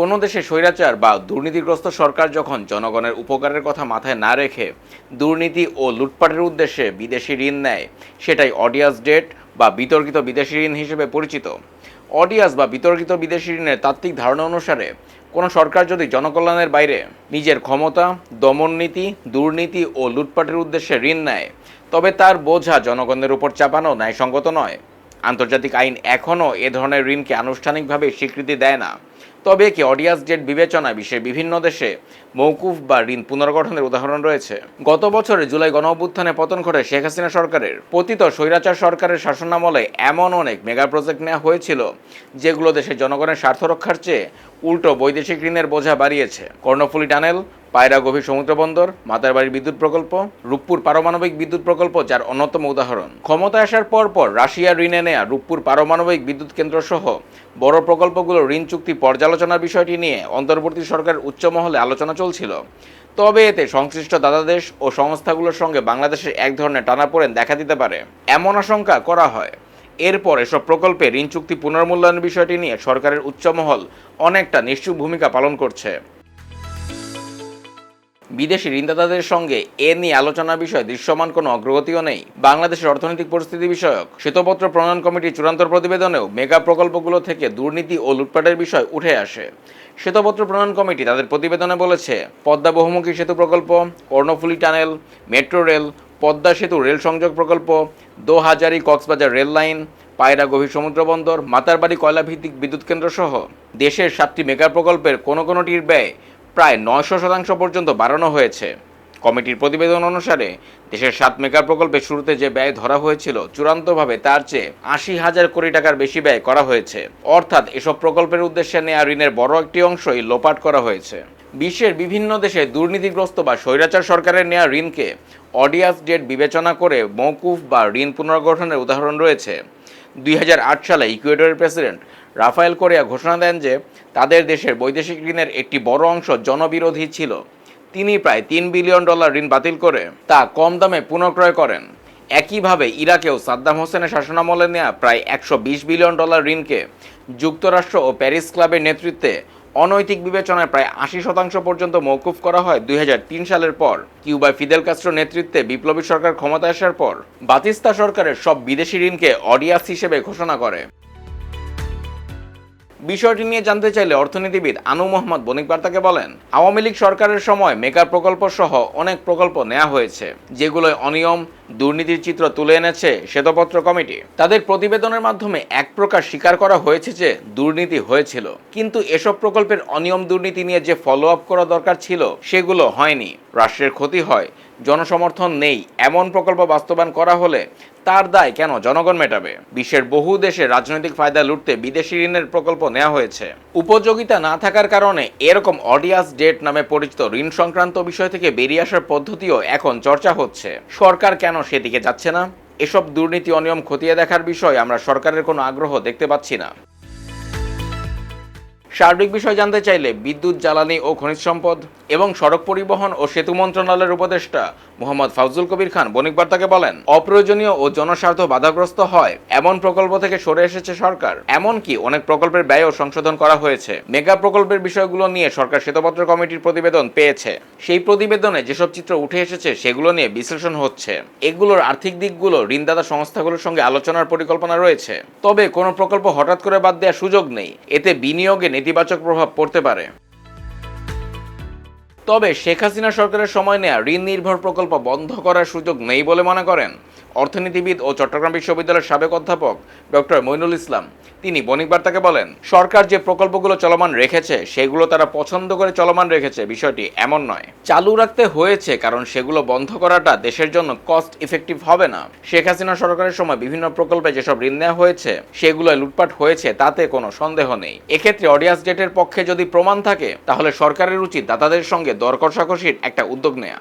কোনো দেশে স্বৈরাচার বা দুর্নীতিগ্রস্ত সরকার যখন জনগণের উপকারের কথা মাথায় না রেখে দুর্নীতি ও লুটপাটের উদ্দেশ্যে বিদেশি ঋণ নেয়, সেটাই অডিয়াস ডেট বা বিতর্কিত বিদেশি ঋণ হিসেবে পরিচিত। অডিয়াস বা বিতর্কিত বিদেশি ঋণের তাত্ত্বিক ধারণা অনুসারে, কোনো সরকার যদি জনকল্যাণের বাইরে নিজের ক্ষমতা দমননীতি দুর্নীতি ও লুটপাটের উদ্দেশ্যে ঋণ নেয়, তবে তার বোঝা জনগণের উপর চাপানো ন্যায়সঙ্গত নয়। আন্তর্জাতিক আইন এখনও এ ধরনের ঋণকে আনুষ্ঠানিকভাবে স্বীকৃতি দেয় না। তবে কি অডিয়াস ডেট বিবেচনায় বিশ্বের বিভিন্ন দেশে মৌকুফ বা ঋণ পুনর্গঠনের উদাহরণ রয়েছে? গত বছরে জুলাই গণ অভ্যুত্থানে পতন ঘটে শেখ হাসিনা সরকারের। পতিত স্বৈরাচার সরকারের শাসনামলে এমন অনেক মেগা প্রজেক্ট নেওয়া হয়েছিল, যেগুলো দেশের জনগণের স্বার্থ রক্ষার চেয়ে উল্টো বৈদেশিক ঋণের বোঝা বাড়িয়েছে। কর্ণফুলী টানেল পায়রা গভীর সমুদ্র বন্দর মাতারবাড়ি বিদ্যুৎ প্রকল্প, রূপপুর পারমাণবিক বিদ্যুৎ প্রকল্প, যার অন্যতম উদাহরণ। ক্ষমতা আসার পর পর রাশিয়ার ঋণে নেয়া রূপপুর পারমাণবিক বিদ্যুৎ কেন্দ্র সহ বড় প্রকল্পগুলো ঋণ চুক্তি পর্যালোচনার বিষয়টি নিয়ে অন্তর্বর্তী সরকার উচ্চ মহলে আলোচনা চলছিল। তবে এতে সংশ্লিষ্ট দাতাদেশ ও সংস্থাগুলোর সঙ্গে বাংলাদেশের এক ধরনের টানাপোড়েন দেখা দিতে পারে। এমন আশঙ্কা করা হয়। এরপর এসব প্রকল্পে ঋণ চুক্তি পুনর্মূল্যায়নের বিষয়টি নিয়ে সরকারের উচ্চমহল অনেকটা নিশ্চুপ ভূমিকা পালন করছে। বিদেশি ঋণদাতাদের সঙ্গে এ নিয়ে আলোচনার বিষয়ে দৃশ্যমান কোনো অগ্রগতিও নেই। বাংলাদেশের অর্থনৈতিক পরিস্থিতি বিষয়ক শ্বেতপত্র প্রণয়ন কমিটির চূড়ান্ত প্রতিবেদনেও মেগা প্রকল্পগুলো থেকে দুর্নীতি ও লুটপাটের বিষয় উঠে আসে। শ্বেতপত্র প্রণয়ন কমিটি তাদের প্রতিবেদনে বলেছে, পদ্মা বহুমুখী সেতু প্রকল্প, Karnaphuli tunnel, metro rail, Padma সেতু রেল সংযোগ প্রকল্প, দোহাজারি কক্সবাজার রেল লাইন, পায়রা গভীর সমুদ্র বন্দর, মাতারবাড়ি কয়লাভিত্তিক বিদ্যুৎ কেন্দ্র সহ দেশের সাতটি মেগা প্রকল্পের কোনো কোনোটির ব্যয় প্রায় নয়শো শতাংশ পর্যন্ত বাড়ানো হয়েছে। কমিটির প্রতিবেদন অনুসারে, দেশের সাত মেগা প্রকল্পে শুরুতে যে ব্যয় ধরা হয়েছিল, চূড়ান্তভাবে তার চেয়ে আশি হাজার কোটি টাকার বেশি ব্যয় করা হয়েছে। অর্থাৎ এসব প্রকল্পের উদ্দেশ্যে নেওয়া ঋণের বড় একটি অংশই লোপাট করা হয়েছে। বিশ্বের বিভিন্ন দেশে দুর্নীতিগ্রস্ত বা স্বৈরাচার সরকারের নেওয়া ঋণকে অডিয়াস ডেট বিবেচনা করে মৌকুফ বা ঋণ পুনর্গঠনের উদাহরণ রয়েছে। দুই হাজার আট সালে ইকুয়েডরের প্রেসিডেন্ট রাফায়েল কোরিয়া ঘোষণা দেন যে তাদের দেশের বৈদেশিক ঋণের একটি বড় অংশ জনবিরোধী ছিল। তিনি প্রায় তিন বিলিয়ন ডলার ঋণ বাতিল করে তা কম দামে পুনঃক্রয় করেন। একইভাবে ইরাকেও সাদ্দাম হোসেনের শাসনামলে নেওয়া প্রায় একশো বিশ বিলিয়ন ডলার ঋণকে যুক্তরাষ্ট্র ও প্যারিস ক্লাবের নেতৃত্বে অনৈতিক বিবেচনায় প্রায় আশি শতাংশ পর্যন্ত মৌকুফ করা হয় দুই হাজার তিন সালের পর। কিউবায় ফিদেল কাস্ট্রো নেতৃত্বে বিপ্লবী সরকার ক্ষমতা আসার পর বাতিস্তা সরকারের সব বিদেশি ঋণকে অডিয়াস হিসেবে ঘোষণা করে। বিষয়টি নিয়ে জানতে চাইলে অর্থনীতিবিদ আনু মোহাম্মদ বণিক বার্তাকে বলেন, আওয়ামী লীগ সরকারের সময় মেকার প্রকল্প সহ অনেক প্রকল্প নেওয়া হয়েছে, যেগুলোয় অনিয়ম, দুর্নীতির চিত্র তুলে এনেছে শ্বেতপত্র কমিটি। তাদের প্রতিবেদনের মাধ্যমে এক প্রকার স্বীকার করা হয়েছে যে দুর্নীতি হয়েছিল। কিন্তু এসব প্রকল্পের অনিয়ম দুর্নীতি নিয়ে যে ফলো আপ করা দরকার ছিল, সেগুলো হয়নি। রাষ্ট্রের ক্ষতি হয় জনসমর্থন নেই। এমন প্রকল্প বাস্তবায়ন করা হলে তার দায় কেন জনগণ মেটাবে? বিশ্বের বহু দেশে রাজনৈতিক ফায়দা লুটতে বিদেশি ঋণের প্রকল্প নেওয়া হয়েছে। উপযোগিতা না থাকার কারণে এরকম অডিয়াস ডেট নামে পরিচিত ঋণ সংক্রান্ত বিষয় থেকে বেরিয়ে আসার পদ্ধতিও এখন চর্চা হচ্ছে। সরকার কেন সেদিকে যাচ্ছে না? এসব দুর্নীতি অনিয়ম খতিয়ে দেখার বিষয়ে আমরা সরকারের কোনো আগ্রহ দেখতে পাচ্ছি না। সার্বিক বিষয় জানতে চাইলে বিদ্যুৎ, জ্বালানি ও খনিজ সম্পদ এবং সড়ক পরিবহন ও সেতু মন্ত্রণালয়ের উপদেষ্টা মোহাম্মদ ফাউজুল কবির খান বণিক বার্তাকে বলেন, অপ্রয়োজনীয় ও জনস্বার্থ বাধাগ্রস্ত হয়, এমন প্রকল্প থেকে সরে এসেছে সরকার। এমনকি অনেক প্রকল্পের ব্যয়ও সংশোধন করা হয়েছে। মেগা প্রকল্পের বিষয়গুলো নিয়ে সরকার শ্বেতপত্র কমিটির প্রতিবেদন পেয়েছে। সেই প্রতিবেদনে যেসব চিত্র উঠে এসেছে, সেগুলো নিয়ে বিশ্লেষণ হচ্ছে। এগুলোর আর্থিক দিকগুলো ঋণদাতা সংস্থাগুলোর সঙ্গে আলোচনার পরিকল্পনা রয়েছে। তবে কোনো প্রকল্প হঠাৎ করে বাদ দেওয়ার সুযোগ নেই। এতে বিনিয়োগে নেতিবাচক প্রভাব পড়তে পারে। তবে শেখ হাসিনা সরকারের সময় নেয়া ঋণ নির্ভর প্রকল্প বন্ধ করার সুযোগ নেই বলে মনে করেন অর্থনীতিবিদ ও চট্টগ্রাম বিশ্ববিদ্যালয়ের সাবেক অধ্যাপক ডক্টর মইনুল ইসলাম। তিনি বণিক বার্তাকে বলেন, সরকার যে প্রকল্পগুলো চলমান রেখেছে, সেগুলো তারা পছন্দ করে চলমান রেখেছে। বিষয়টি এমন নয়। চালু রাখতে হয়েছে, কারণ সেগুলো বন্ধ করাটা দেশের জন্য কস্ট ইফেক্টিভ হবে না। শেখ হাসিনা সরকারের সময় বিভিন্ন প্রকল্পে যেসব ঋণ নেওয়া হয়েছে সেগুলো লুটপাট হয়েছে, তাতে কোনো সন্দেহ নেই। এক্ষেত্রে অডিয়াস ডেটের পক্ষে যদি প্রমাণ থাকে, তাহলে সরকারের উচিত দাতাদের সঙ্গে দর কষাকষির একটা উদ্যোগ নেওয়া